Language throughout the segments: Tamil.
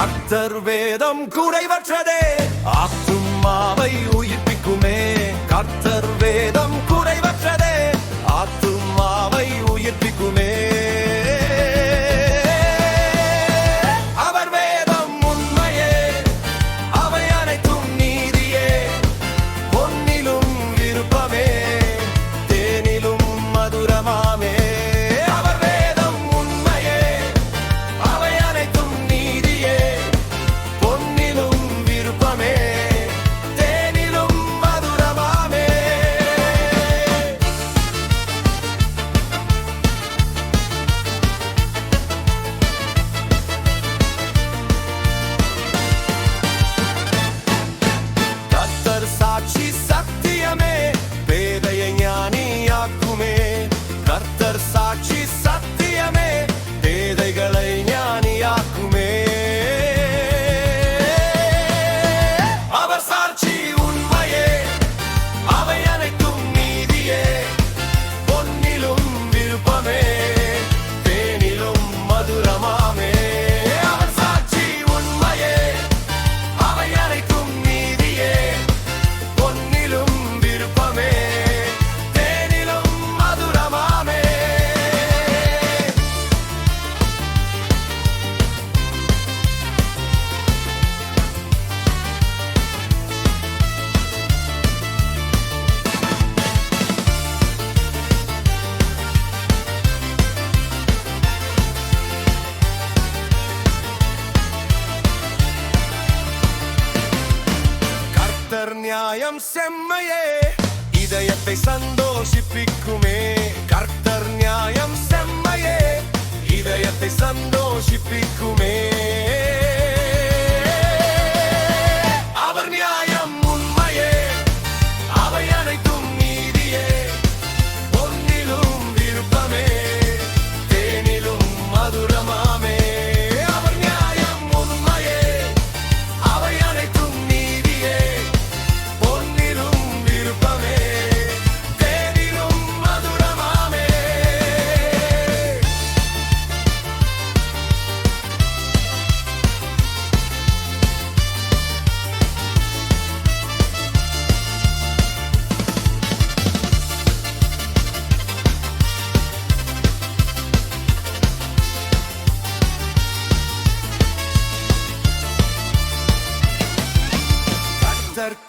கத்தர் வேதம் குறைவற்றதே. ஆத்தும் மாவை உயிர்ப்பிக்குமே. கத்தர் வேதம் குறைவற்ற தொடர் நியாயம் செம்மையே. இதயத்தை சந்தோஷிப்பிக்குமே. கர்த்தர் நியாயம் செம்மையே. இதயத்தை சந்தோஷிப்பிக்குமே.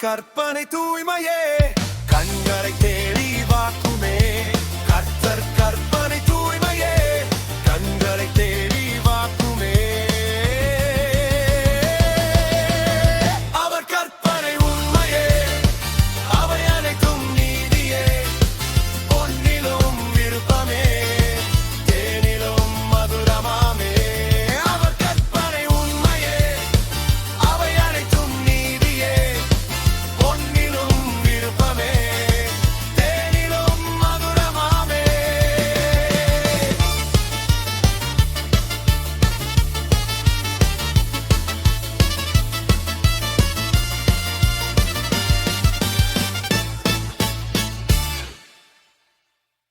கற்பனை தூய்மையே. கண்களை தே